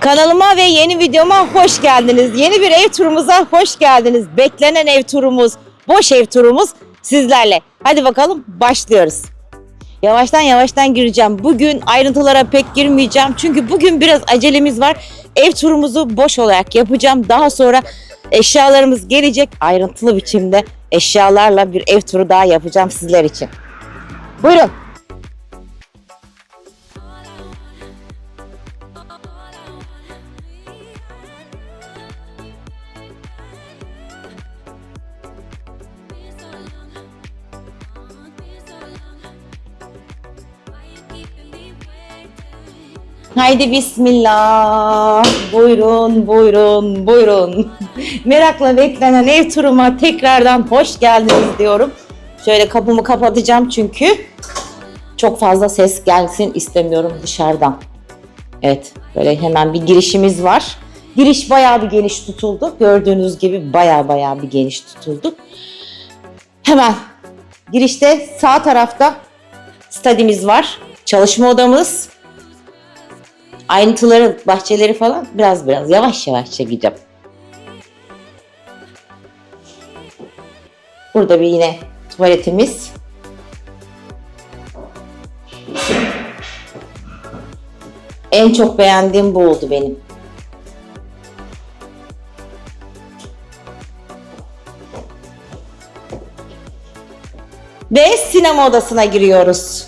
Kanalıma ve yeni videoma hoş geldiniz. Yeni bir ev turumuza hoş geldiniz. Beklenen ev turumuz, boş ev turumuz sizlerle. Hadi bakalım başlıyoruz. Yavaştan yavaştan gireceğim. Bugün ayrıntılara pek girmeyeceğim. Çünkü bugün biraz acelemiz var. Ev turumuzu boş olarak yapacağım. Daha sonra eşyalarımız gelecek. Ayrıntılı biçimde eşyalarla bir ev turu daha yapacağım sizler için. Buyurun. Haydi bismillah. Buyurun, buyurun, buyurun. Merakla beklenen ev turuma tekrardan hoş geldiniz diyorum. Şöyle kapımı kapatacağım çünkü çok fazla ses gelsin istemiyorum dışarıdan. Evet, böyle hemen bir girişimiz var. Giriş bayağı bir geniş tutuldu. Gördüğünüz gibi bayağı bayağı bir geniş tutuldu. Hemen girişte sağ tarafta stadimiz var. Çalışma odamız, ayrıntıları, bahçeleri falan biraz biraz yavaş yavaş çekeceğim. Burada bir yine tuvaletimiz. En çok beğendiğim bu oldu benim. Ve sinema odasına giriyoruz.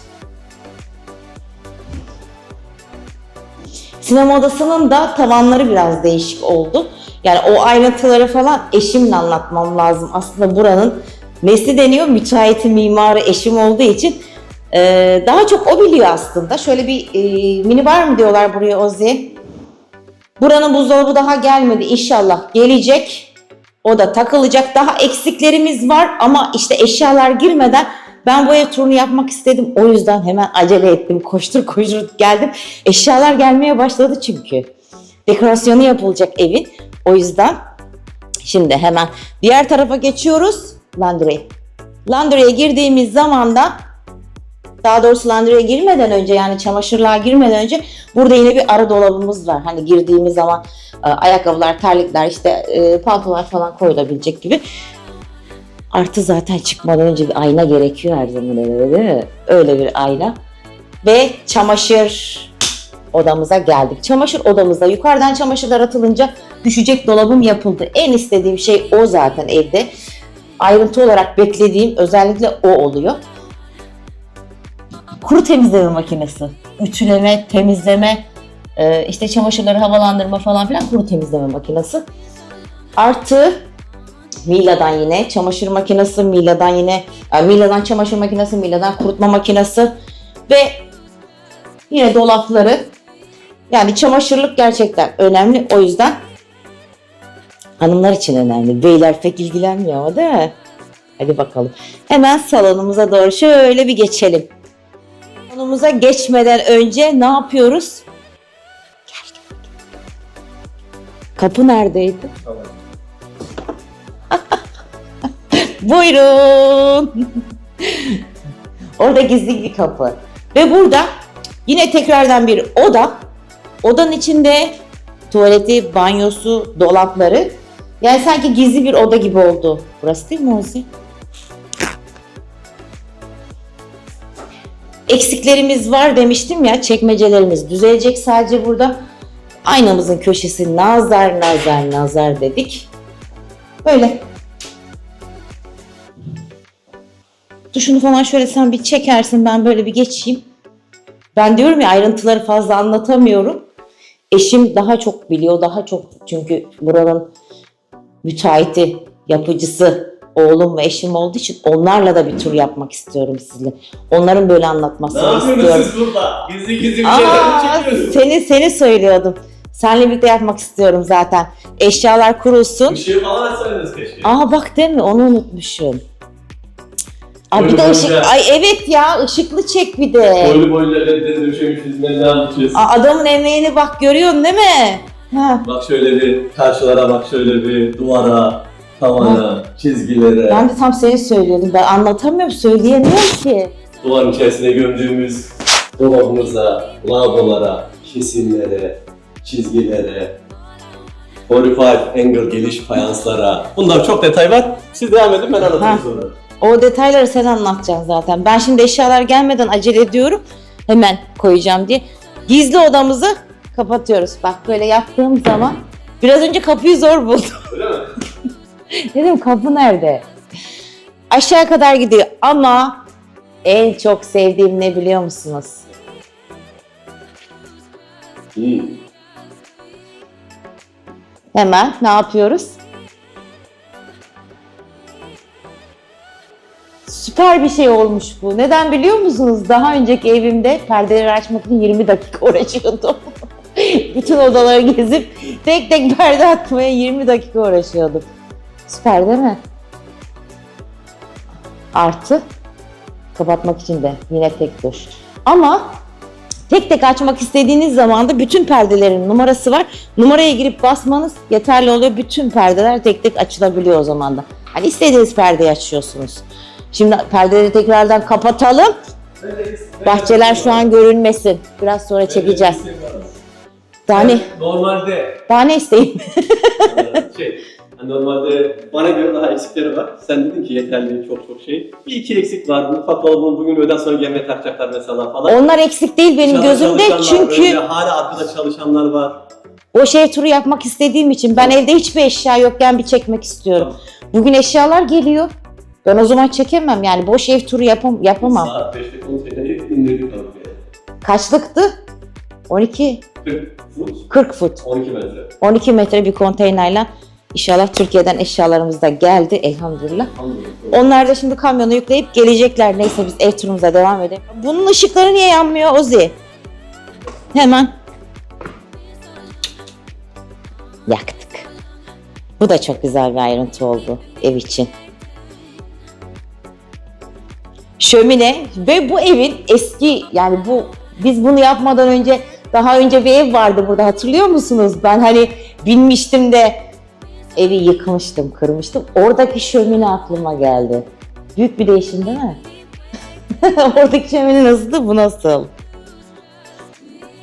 Sinema odasının da tavanları biraz değişik oldu. Yani o ayrıntıları falan eşimle anlatmam lazım. Aslında buranın nesi deniyor? Müteahhiti, mimarı eşim olduğu için e, daha çok o biliyor aslında. Şöyle bir e, mini bar mı diyorlar buraya Ozi? Buranın buzdolabı daha gelmedi. İnşallah gelecek. O da takılacak. Daha eksiklerimiz var ama işte eşyalar girmeden ben bu ev turunu yapmak istedim. O yüzden hemen acele ettim. Koştur koştur geldim. Eşyalar gelmeye başladı çünkü. Dekorasyonu yapılacak evin. O yüzden şimdi hemen diğer tarafa geçiyoruz. Laundry. Laundry'e girdiğimiz zaman da daha doğrusu laundry'e girmeden önce yani çamaşırlığa girmeden önce burada yine bir ara dolabımız var. Hani girdiğimiz zaman e, ayakkabılar, terlikler, işte e, paltolar falan koyulabilecek gibi. Artı zaten çıkmadan önce bir ayna gerekiyor her zaman öyle değil mi? Öyle bir ayna. Ve çamaşır odamıza geldik. Çamaşır odamızda yukarıdan çamaşırlar atılınca düşecek dolabım yapıldı. En istediğim şey o zaten evde. Ayrıntı olarak beklediğim özellikle o oluyor. Kuru temizleme makinesi. Ütüleme, temizleme, e, işte çamaşırları havalandırma falan filan kuru temizleme makinesi. Artı Mila'dan yine çamaşır makinesi, Mila'dan yine e, Mila'dan çamaşır makinesi, Mila'dan kurutma makinesi ve yine dolapları. Yani çamaşırlık gerçekten önemli. O yüzden hanımlar için önemli. Beyler pek ilgilenmiyor ama değil mi? Hadi bakalım. Hemen salonumuza doğru şöyle bir geçelim. Salonumuza geçmeden önce ne yapıyoruz? Gel, gel. Kapı neredeydi? Buyurun. Orada gizli bir kapı. Ve burada yine tekrardan bir oda. Odanın içinde tuvaleti, banyosu, dolapları. Yani sanki gizli bir oda gibi oldu. Burası değil mi Ozi? Eksiklerimiz var demiştim ya. Çekmecelerimiz düzelecek sadece burada. Aynamızın köşesi nazar nazar nazar dedik. Böyle. Tuşunu falan şöyle sen bir çekersin ben böyle bir geçeyim. Ben diyorum ya ayrıntıları fazla anlatamıyorum. Eşim daha çok biliyor, daha çok çünkü buranın müteahhiti, yapıcısı oğlum ve eşim olduğu için onlarla da bir tur yapmak istiyorum sizinle. Onların böyle Ne anlatmasını yapıyorsunuz istiyorum. siz burada? Gizli gizli bir şeyler çekiyorsunuz. seni seni söylüyordum. Seninle birlikte yapmak istiyorum zaten. Eşyalar kurulsun. Işığı falan açsaydınız keşke. Aa bak değil mi? Onu unutmuşum. Aa, bir de ışık. boyunca. Ay evet ya ışıklı çek bir de. Boylu boylu ledleri döşemişiz. Ne anlatıyorsun? Aa, adamın emeğini bak görüyorsun değil mi? Ha. Bak şöyle bir karşılara bak şöyle bir duvara, tavana, çizgilere, Ben de tam seni söylüyordum. Ben anlatamıyorum, söyleyemiyorum ki. duvarın içerisine gömdüğümüz dolabımıza, lavabolara, kesimlere, çizgilere, 45 angle geliş fayanslara. Bunlar çok detay var. Siz devam edin ben anlatayım Ha. sonra. O detayları sen anlatacaksın zaten. Ben şimdi eşyalar gelmeden acele ediyorum. Hemen koyacağım diye. Gizli odamızı kapatıyoruz. Bak böyle yaptığım zaman biraz önce kapıyı zor buldum. Öyle mi? Dedim kapı nerede? Aşağı kadar gidiyor ama en çok sevdiğim ne biliyor musunuz? Hmm. Hemen ne yapıyoruz? Süper bir şey olmuş bu. Neden biliyor musunuz? Daha önceki evimde perdeleri açmak için 20 dakika uğraşıyordum. Bütün odaları gezip tek tek perde atmaya 20 dakika uğraşıyordum. Süper değil mi? Artı kapatmak için de yine tek tuş. Ama tek tek açmak istediğiniz zaman da bütün perdelerin numarası var. Numaraya girip basmanız yeterli oluyor. Bütün perdeler tek tek açılabiliyor o zaman da. Hani istediğiniz perdeyi açıyorsunuz. Şimdi perdeleri tekrardan kapatalım. Bahçeler şu an görünmesin. Biraz sonra çekeceğiz. Daha ne, Normalde daha ne isteyeyim? şey, hani normalde bana göre daha eksikleri var. Sen dedin ki yeterli çok çok şey. Bir iki eksik var. Mutfak dolabını bugün öğleden sonra yemeğe takacaklar mesela falan. Onlar eksik değil benim Dışarıda gözümde çünkü öyle hala arkada çalışanlar var. boş ev turu yapmak istediğim için ben evde hiçbir eşya yokken bir çekmek istiyorum. Bugün eşyalar geliyor. Ben o zaman çekemem yani boş ev turu yapam yapamam. Saat 5'te konseyi indirdik tabii. Kaçlıktı? 12, 40 foot, 40 foot. 12 metre. 12 metre bir konteynerle inşallah Türkiye'den eşyalarımız da geldi elhamdülillah. Anladım. Onlar da şimdi kamyona yükleyip gelecekler. Neyse biz ev turumuza devam edelim. Bunun ışıkları niye yanmıyor Ozi? Hemen yaktık. Bu da çok güzel bir ayrıntı oldu ev için. Şömine ve bu evin eski yani bu biz bunu yapmadan önce daha önce bir ev vardı burada hatırlıyor musunuz? Ben hani binmiştim de evi yıkmıştım, kırmıştım. Oradaki şömine aklıma geldi. Büyük bir değişim değil mi? Oradaki şömine nasıldı, bu nasıl?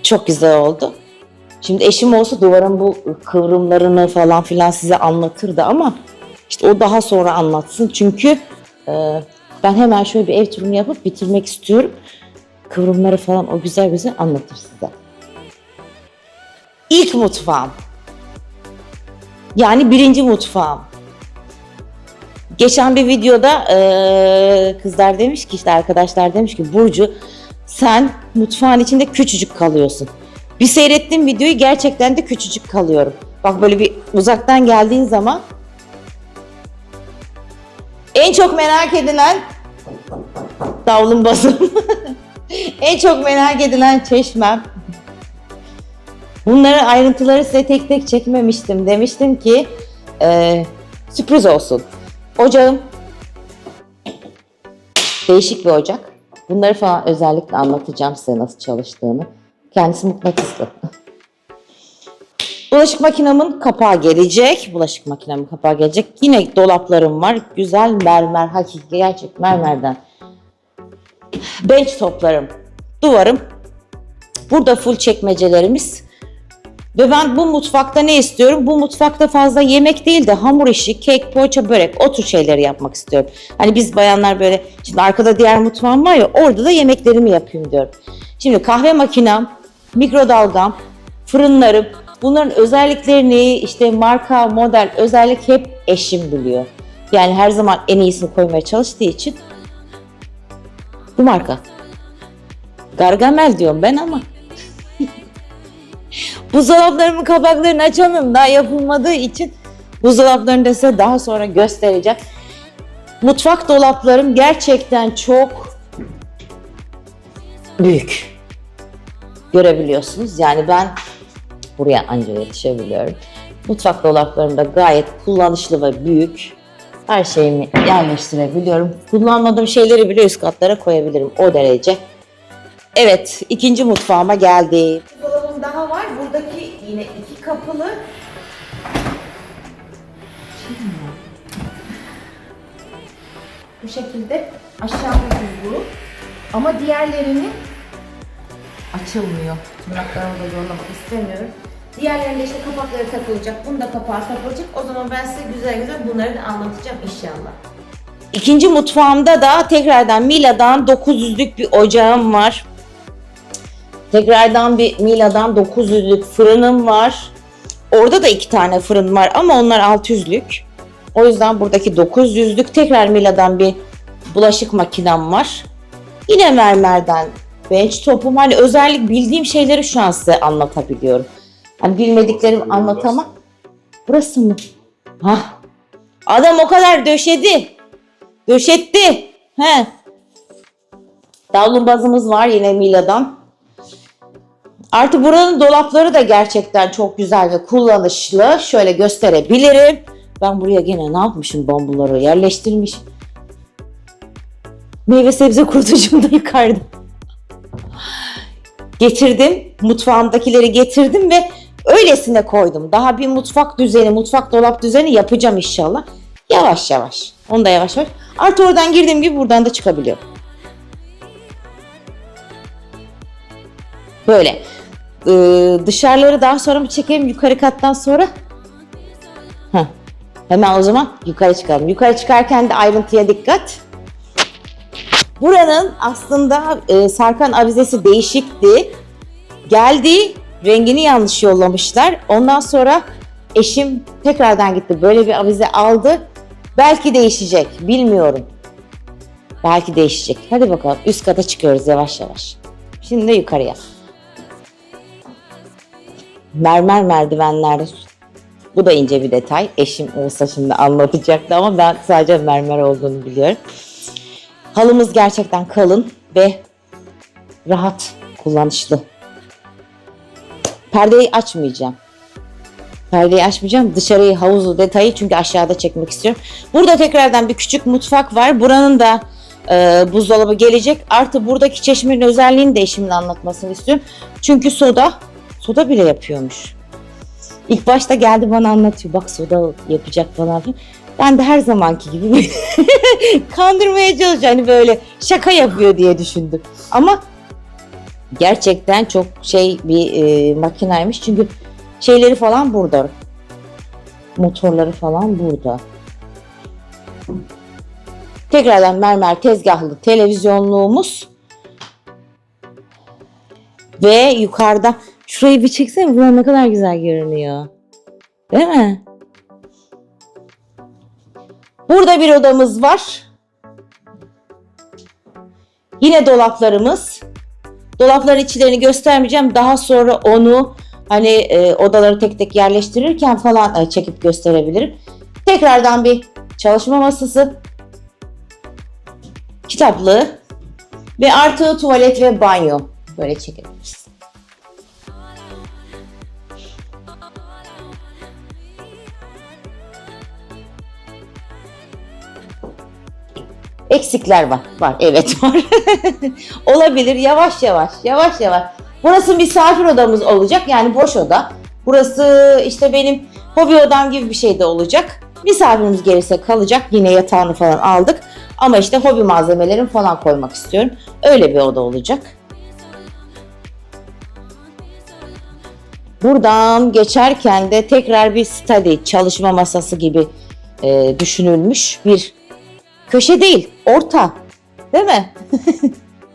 Çok güzel oldu. Şimdi eşim olsa duvarın bu kıvrımlarını falan filan size anlatırdı ama işte o daha sonra anlatsın. Çünkü e, ben hemen şöyle bir ev turunu yapıp bitirmek istiyorum. Kıvrımları falan o güzel güzel anlatır size. İlk mutfağım. Yani birinci mutfağım. Geçen bir videoda kızlar demiş ki işte arkadaşlar demiş ki Burcu sen mutfağın içinde küçücük kalıyorsun. Bir seyrettiğim videoyu gerçekten de küçücük kalıyorum. Bak böyle bir uzaktan geldiğin zaman en çok merak edilen davulun basım. en çok merak edilen çeşmem. Bunların ayrıntıları size tek tek çekmemiştim. Demiştim ki eee, sürpriz olsun. Ocağım değişik bir ocak. Bunları falan özellikle anlatacağım size nasıl çalıştığını. Kendisi mıknatıslı. Bulaşık makinemin kapağı gelecek. Bulaşık makinemin kapağı gelecek. Yine dolaplarım var. Güzel mermer, hakiki gerçek mermerden. Bench toplarım, duvarım. Burada full çekmecelerimiz. Ve ben bu mutfakta ne istiyorum? Bu mutfakta fazla yemek değil de hamur işi, kek, poğaça, börek o tür şeyleri yapmak istiyorum. Hani biz bayanlar böyle, şimdi arkada diğer mutfağım var ya orada da yemeklerimi yapayım diyorum. Şimdi kahve makinem, mikrodalgam, fırınlarım, bunların özelliklerini işte marka, model, özellik hep eşim biliyor. Yani her zaman en iyisini koymaya çalıştığı için bu marka. Gargamel diyorum ben ama. Buzdolaplarımın kapaklarını açamıyorum daha yapılmadığı için buzdolaplarını da size daha sonra göstereceğim. Mutfak dolaplarım gerçekten çok büyük. Görebiliyorsunuz. Yani ben buraya anca yetişebiliyorum. Mutfak dolaplarım da gayet kullanışlı ve büyük. Her şeyimi yerleştirebiliyorum. Kullanmadığım şeyleri bile üst katlara koyabilirim. O derece. Evet, ikinci mutfağıma geldi. Dolabım daha var. Buradaki yine iki kapılı. Bu şekilde aşağıda buzlu. Ama diğerlerini açılmıyor. Tırnaklarımı da zorlamak istemiyorum. Diğerlerinde işte kapakları takılacak. Bunda kapağı takılacak. O zaman ben size güzel güzel bunları da anlatacağım inşallah. İkinci mutfağımda da tekrardan Mila'dan 900'lük bir ocağım var. Tekrardan bir Mila'dan 900'lük fırınım var. Orada da iki tane fırın var ama onlar 600'lük. O yüzden buradaki 900'lük tekrar Mila'dan bir bulaşık makinem var. Yine mermerden bench topum. Hani özellik bildiğim şeyleri şu an size anlatabiliyorum. Hani bilmediklerimi anlatamam. Burası mı? Hah. Adam o kadar döşedi. Döşetti. He. Davlumbazımız var yine Mila'dan. Artı buranın dolapları da gerçekten çok güzel ve kullanışlı. Şöyle gösterebilirim. Ben buraya gene ne yapmışım bambuları yerleştirmiş. Meyve sebze kurutucumu da yukarıda. Getirdim. Mutfağımdakileri getirdim ve öylesine koydum. Daha bir mutfak düzeni, mutfak dolap düzeni yapacağım inşallah. Yavaş yavaş. Onu da yavaş yavaş. Artı oradan girdiğim gibi buradan da çıkabiliyor. Böyle. Ee, dışarıları daha sonra mı çekelim yukarı kattan sonra? Heh. Hemen o zaman yukarı çıkalım. Yukarı çıkarken de ayrıntıya dikkat. Buranın aslında e, sarkan avizesi değişikti. Geldi, rengini yanlış yollamışlar. Ondan sonra eşim tekrardan gitti. Böyle bir avize aldı. Belki değişecek, bilmiyorum. Belki değişecek. Hadi bakalım üst kata çıkıyoruz yavaş yavaş. Şimdi de yukarıya. Mermer merdivenler. Bu da ince bir detay. Eşim olsa şimdi anlatacaktı ama ben sadece mermer olduğunu biliyorum. Halımız gerçekten kalın ve rahat, kullanışlı. Perdeyi açmayacağım. Perdeyi açmayacağım. Dışarıyı havuzu detayı çünkü aşağıda çekmek istiyorum. Burada tekrardan bir küçük mutfak var. Buranın da e, buzdolabı gelecek. Artı buradaki çeşmenin özelliğini de eşimin anlatmasını istiyorum. Çünkü soda, soda bile yapıyormuş. İlk başta geldi bana anlatıyor. Bak soda yapacak falan filan. Ben de her zamanki gibi kandırmaya çalışıyor. Hani böyle şaka yapıyor diye düşündüm. Ama gerçekten çok şey bir e, makinaymış. Çünkü şeyleri falan burada. Motorları falan burada. Tekrardan mermer tezgahlı televizyonluğumuz. Ve yukarıda şurayı bir çeksene. Buralar ne kadar güzel görünüyor. Değil mi? Burada bir odamız var. Yine dolaplarımız. Dolapların içlerini göstermeyeceğim. Daha sonra onu hani e, odaları tek tek yerleştirirken falan e, çekip gösterebilirim. Tekrardan bir çalışma masası. Kitaplığı. Ve artı tuvalet ve banyo. Böyle çekebiliriz. Eksikler var. Var. Evet var. Olabilir. Yavaş yavaş. Yavaş yavaş. Burası misafir odamız olacak. Yani boş oda. Burası işte benim hobi odam gibi bir şey de olacak. Misafirimiz gelirse kalacak. Yine yatağını falan aldık. Ama işte hobi malzemelerimi falan koymak istiyorum. Öyle bir oda olacak. Buradan geçerken de tekrar bir study, çalışma masası gibi e, düşünülmüş bir köşe değil, orta. Değil mi?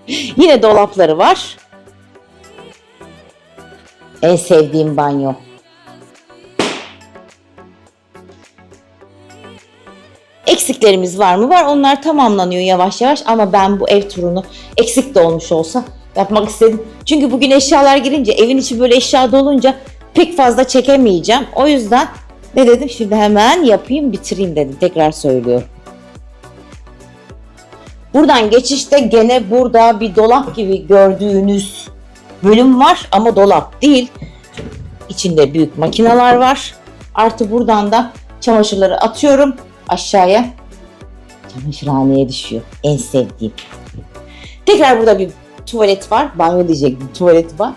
Yine dolapları var. En sevdiğim banyo. Eksiklerimiz var mı? Var. Onlar tamamlanıyor yavaş yavaş ama ben bu ev turunu eksik de olmuş olsa yapmak istedim. Çünkü bugün eşyalar girince evin içi böyle eşya dolunca pek fazla çekemeyeceğim. O yüzden ne dedim şimdi hemen yapayım bitireyim dedim. Tekrar söylüyorum. Buradan geçişte gene burada bir dolap gibi gördüğünüz bölüm var ama dolap değil. İçinde büyük makineler var. Artı buradan da çamaşırları atıyorum aşağıya. Çamaşırhaneye düşüyor. En sevdiğim. Tekrar burada bir tuvalet var. Banyo diyecektim. Tuvalet var.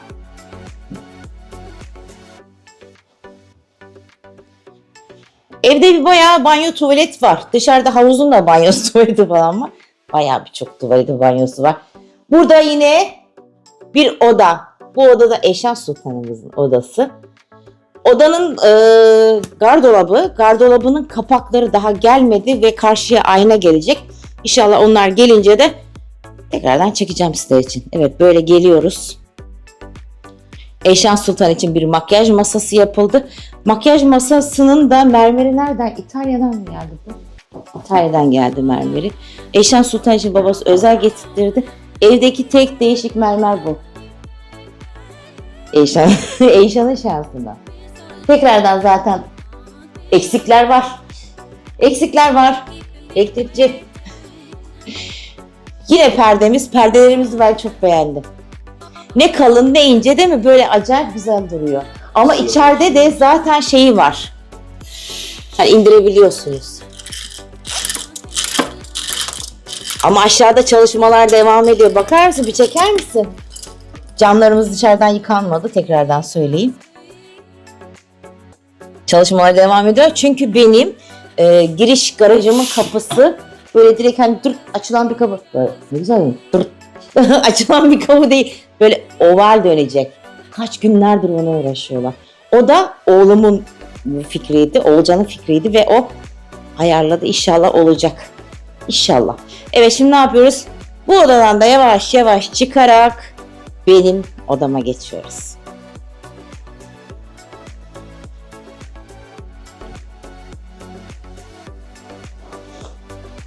Evde bir bayağı banyo tuvalet var. Dışarıda havuzun da banyosu tuvaleti falan var. Bayağı birçok tuvaleti banyosu var. Burada yine bir oda. Bu odada Eşan Sultanımızın odası. odanın e, gardolabı, gardolabının kapakları daha gelmedi ve karşıya ayna gelecek. İnşallah onlar gelince de tekrardan çekeceğim sizler için. Evet böyle geliyoruz. Eyşan Sultan için bir makyaj masası yapıldı. Makyaj masasının da mermeri nereden? İtalya'dan mı geldi bu? İtalya'dan geldi mermeri. Eyşan Sultan için babası özel getirtirdi. Evdeki tek değişik mermer bu. Eyşan, Eyşan'ın şansına. Tekrardan zaten eksikler var. Eksikler var. Elektrikçi. Yine perdemiz. Perdelerimizi ben çok beğendim. Ne kalın ne ince değil mi? Böyle acayip güzel duruyor. Ama içeride de zaten şeyi var. Hani indirebiliyorsunuz. Ama aşağıda çalışmalar devam ediyor. Bakar mısın? Bir çeker misin? Camlarımız dışarıdan yıkanmadı. Tekrardan söyleyeyim. Çalışmalar devam ediyor. Çünkü benim e, giriş garajımın kapısı böyle direkt hani dur açılan bir kapı. Ne güzel mi? Dur. açılan bir kapı değil. Böyle oval dönecek. Kaç günlerdir ona uğraşıyorlar. O da oğlumun fikriydi. Oğulcan'ın fikriydi ve o ayarladı. İnşallah olacak. İnşallah. Evet şimdi ne yapıyoruz? Bu odadan da yavaş yavaş çıkarak benim odama geçiyoruz.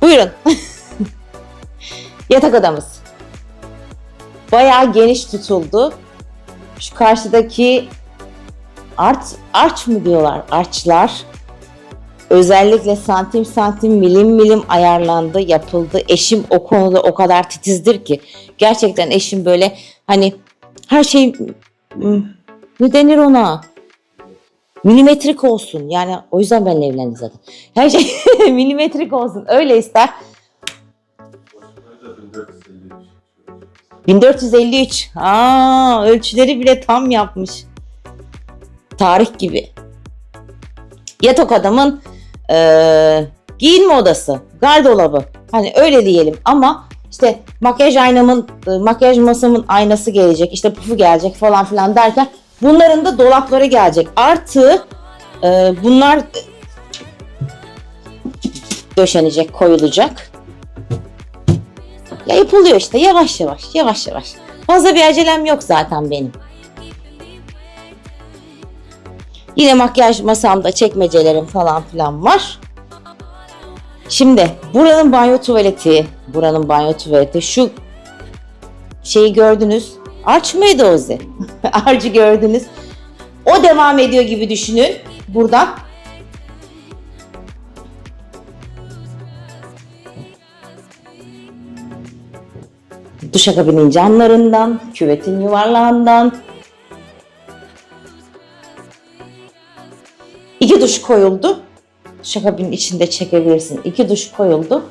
Buyurun. Yatak odamız. Bayağı geniş tutuldu. Şu karşıdaki art, arç mı diyorlar? Arçlar. Özellikle santim santim milim milim ayarlandı, yapıldı. Eşim o konuda o kadar titizdir ki. Gerçekten eşim böyle hani her şey hmm, ne denir ona? Milimetrik olsun. Yani o yüzden benimle evlendi zaten. Her şey milimetrik olsun. Öyle ister. 1453. Aa, ölçüleri bile tam yapmış. Tarih gibi. Yatak adamın eee, giyinme odası, gardolabı. Hani öyle diyelim ama işte makyaj aynamın, e, makyaj masamın aynası gelecek, işte pufu gelecek falan filan derken bunların da dolapları gelecek. Artı e, bunlar döşenecek, koyulacak. Ya yapılıyor işte yavaş yavaş, yavaş yavaş. Fazla bir acelem yok zaten benim. Yine makyaj masamda çekmecelerim falan filan var. Şimdi buranın banyo tuvaleti, buranın banyo tuvaleti şu şeyi gördünüz. Arç mıydı Ozi? Arcı gördünüz. O devam ediyor gibi düşünün. Buradan duşakabinin camlarından, küvetin yuvarlağından, İki duş koyuldu. Duşakabinin içinde çekebilirsin. İki duş koyuldu.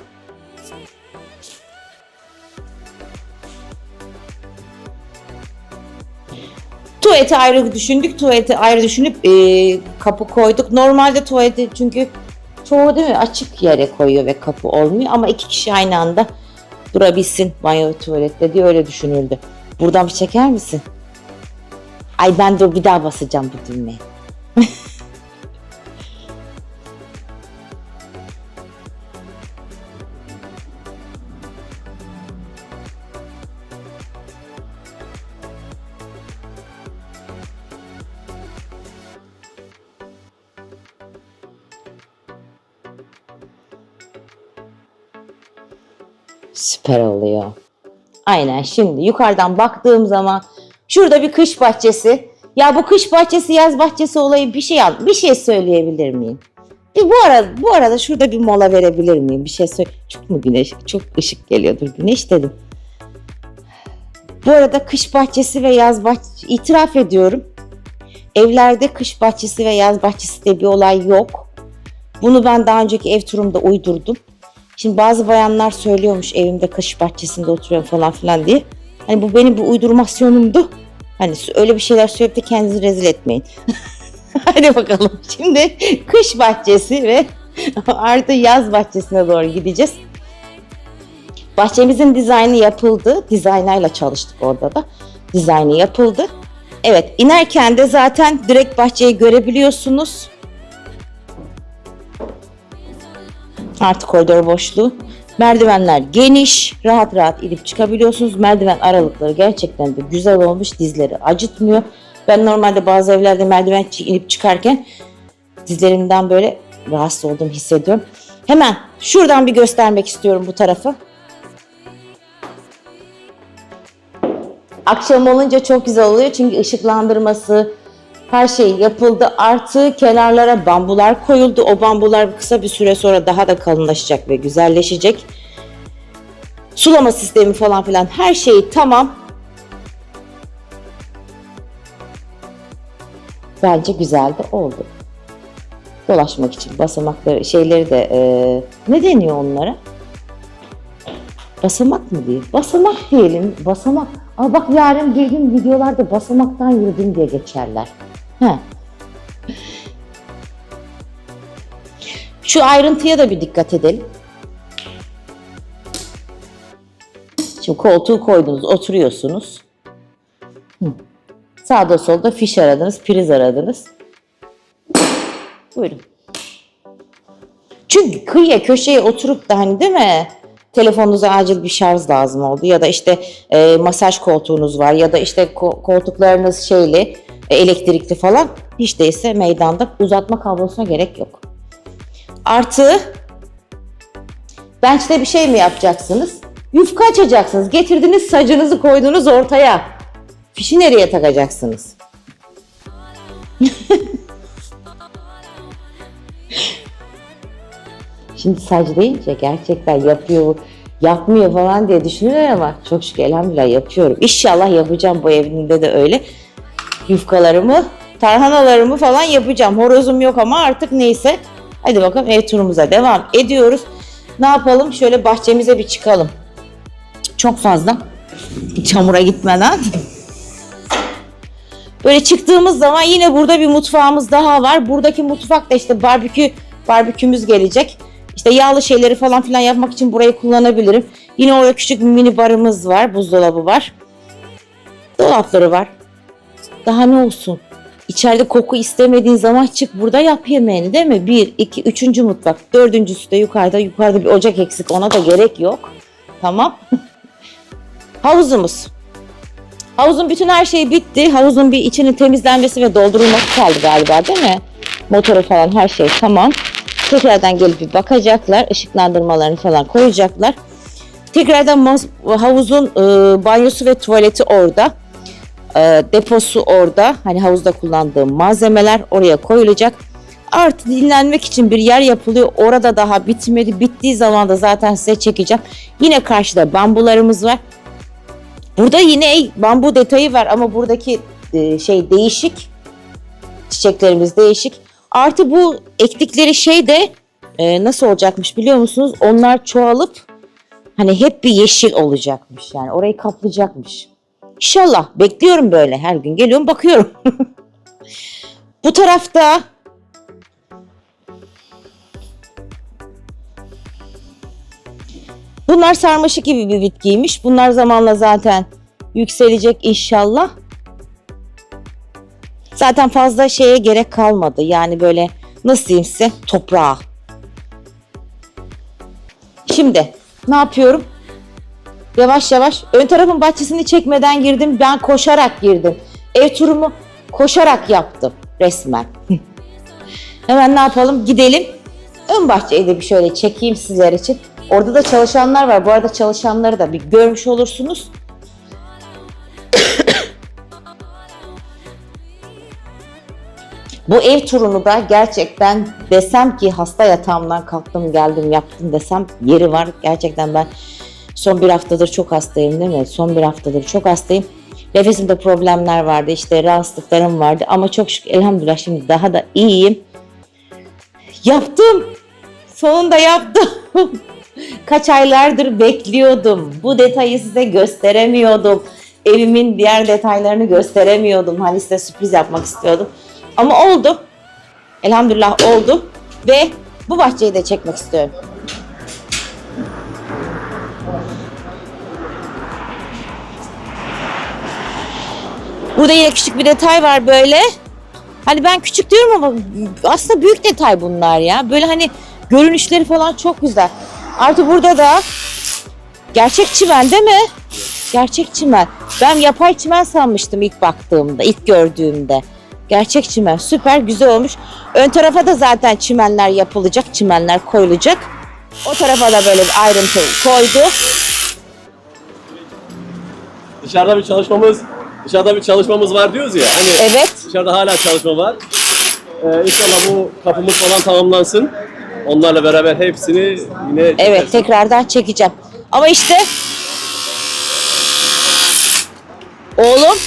Tuvaleti ayrı düşündük. Tuvaleti ayrı düşünüp e, kapı koyduk. Normalde tuvaleti çünkü çoğu değil mi açık yere koyuyor ve kapı olmuyor. Ama iki kişi aynı anda durabilsin banyo tuvalette diye öyle düşünüldü. Buradan bir çeker misin? Ay ben dur bir daha basacağım bu düğmeye. Süper oluyor. Aynen şimdi yukarıdan baktığım zaman şurada bir kış bahçesi. Ya bu kış bahçesi yaz bahçesi olayı bir şey bir şey söyleyebilir miyim? Bir bu arada bu arada şurada bir mola verebilir miyim? Bir şey söyle. Çok mu güneş? Çok ışık geliyordur. Güneş dedim. Bu arada kış bahçesi ve yaz bahçesi itiraf ediyorum. Evlerde kış bahçesi ve yaz bahçesi diye bir olay yok. Bunu ben daha önceki ev turumda uydurdum. Şimdi bazı bayanlar söylüyormuş evimde kış bahçesinde oturuyorum falan filan diye. Hani bu benim bir uydurmasyonumdu. Hani öyle bir şeyler söyleyip de kendinizi rezil etmeyin. Hadi bakalım. Şimdi kış bahçesi ve artı yaz bahçesine doğru gideceğiz. Bahçemizin dizaynı yapıldı. Dizaynayla çalıştık orada da. Dizaynı yapıldı. Evet inerken de zaten direkt bahçeyi görebiliyorsunuz. Artık koridor boşluğu. Merdivenler geniş, rahat rahat inip çıkabiliyorsunuz. Merdiven aralıkları gerçekten de güzel olmuş, dizleri acıtmıyor. Ben normalde bazı evlerde merdiven inip çıkarken dizlerimden böyle rahatsız olduğumu hissediyorum. Hemen şuradan bir göstermek istiyorum bu tarafı. Akşam olunca çok güzel oluyor çünkü ışıklandırması, her şey yapıldı. Artı kenarlara bambular koyuldu. O bambular kısa bir süre sonra daha da kalınlaşacak ve güzelleşecek. Sulama sistemi falan filan her şey tamam. Bence güzel de oldu. Dolaşmak için basamakları şeyleri de eee, ne deniyor onlara? Basamak mı diye? Basamak diyelim. Basamak. Aa bak yarın bir gün videolarda basamaktan yürüdüm diye geçerler. Şu ayrıntıya da bir dikkat edelim. Şimdi koltuğu koydunuz, oturuyorsunuz. Hı. Sağda solda fiş aradınız, priz aradınız. Buyurun. Çünkü kıyıya köşeye oturup da hani değil mi? Telefonunuza acil bir şarj lazım oldu ya da işte e, masaj koltuğunuz var ya da işte ko- koltuklarınız şeyli e, elektrikli falan hiç değilse meydanda uzatma kablosuna gerek yok. Artı bench'te bir şey mi yapacaksınız? Yufka açacaksınız. Getirdiniz sacınızı koydunuz ortaya. Fişi nereye takacaksınız? Şimdi sac deyince gerçekten yapıyor, yapmıyor falan diye düşünüyorlar ama çok şükür elhamdülillah yapıyorum. İnşallah yapacağım bu evinde de öyle. Yufkalarımı, tarhanalarımı falan yapacağım. Horozum yok ama artık neyse. Hadi bakalım ev turumuza devam ediyoruz. Ne yapalım? Şöyle bahçemize bir çıkalım. Çok fazla çamura gitmeden. Böyle çıktığımız zaman yine burada bir mutfağımız daha var. Buradaki mutfakta işte barbekü barbekümüz gelecek. İşte yağlı şeyleri falan filan yapmak için burayı kullanabilirim. Yine orada küçük bir mini barımız var, buzdolabı var. Dolapları var. Daha ne olsun? İçeride koku istemediğin zaman çık burada yap yemeğini değil mi? Bir, iki, üçüncü mutfak. Dördüncüsü de yukarıda. Yukarıda bir ocak eksik ona da gerek yok. Tamam. Havuzumuz. Havuzun bütün her şeyi bitti. Havuzun bir içinin temizlenmesi ve doldurulması kaldı galiba değil mi? Motoru falan her şey tamam. Tekrardan gelip bir bakacaklar. ışıklandırmalarını falan koyacaklar. Tekrardan havuzun e, banyosu ve tuvaleti orada. E, deposu orada. Hani havuzda kullandığım malzemeler oraya koyulacak. Artı dinlenmek için bir yer yapılıyor. Orada daha bitmedi. Bittiği zaman da zaten size çekeceğim. Yine karşıda bambularımız var. Burada yine bambu detayı var ama buradaki e, şey değişik. Çiçeklerimiz değişik. Artı bu ektikleri şey de e, nasıl olacakmış biliyor musunuz? Onlar çoğalıp hani hep bir yeşil olacakmış. Yani orayı kaplayacakmış. İnşallah bekliyorum böyle her gün geliyorum bakıyorum. bu tarafta Bunlar sarmaşık gibi bir bitkiymiş. Bunlar zamanla zaten yükselecek inşallah. Zaten fazla şeye gerek kalmadı. Yani böyle nasıl diyeyim size toprağa. Şimdi ne yapıyorum? Yavaş yavaş ön tarafın bahçesini çekmeden girdim. Ben koşarak girdim. Ev turumu koşarak yaptım resmen. Hemen ne yapalım? Gidelim. Ön bahçeyi de bir şöyle çekeyim sizler için. Orada da çalışanlar var. Bu arada çalışanları da bir görmüş olursunuz. Bu ev turunu da gerçekten desem ki hasta yatağımdan kalktım geldim yaptım desem yeri var. Gerçekten ben son bir haftadır çok hastayım değil mi? Son bir haftadır çok hastayım. Nefesimde problemler vardı işte rahatsızlıklarım vardı ama çok şükür elhamdülillah şimdi daha da iyiyim. Yaptım. Sonunda yaptım. Kaç aylardır bekliyordum. Bu detayı size gösteremiyordum. Evimin diğer detaylarını gösteremiyordum. Hani size sürpriz yapmak istiyordum. Ama oldu. Elhamdülillah oldu. Ve bu bahçeyi de çekmek istiyorum. Burada yine küçük bir detay var böyle. Hani ben küçük diyorum ama aslında büyük detay bunlar ya. Böyle hani görünüşleri falan çok güzel. Artı burada da gerçek çimen değil mi? Gerçek çimen. Ben yapay çimen sanmıştım ilk baktığımda, ilk gördüğümde. Gerçek çimen. Süper güzel olmuş. Ön tarafa da zaten çimenler yapılacak, çimenler koyulacak. O tarafa da böyle bir ayrıntı koydu. Dışarıda bir çalışmamız, dışarıda bir çalışmamız var diyoruz ya. Hani Evet. dışarıda hala çalışma var. Ee, inşallah bu kapımız falan tamamlansın. Onlarla beraber hepsini yine Evet çekersin. tekrardan çekeceğim. Ama işte oğlum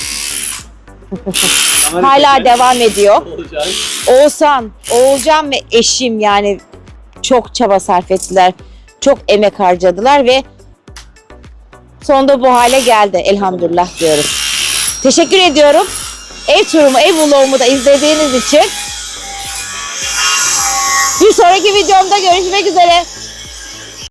hala devam ediyor. Oğuzhan, Oğulcan ve eşim yani çok çaba sarf ettiler. Çok emek harcadılar ve sonunda bu hale geldi elhamdülillah diyoruz. Teşekkür ediyorum. Ev turumu, ev vlogumu da izlediğiniz için. Bir sonraki videomda görüşmek üzere.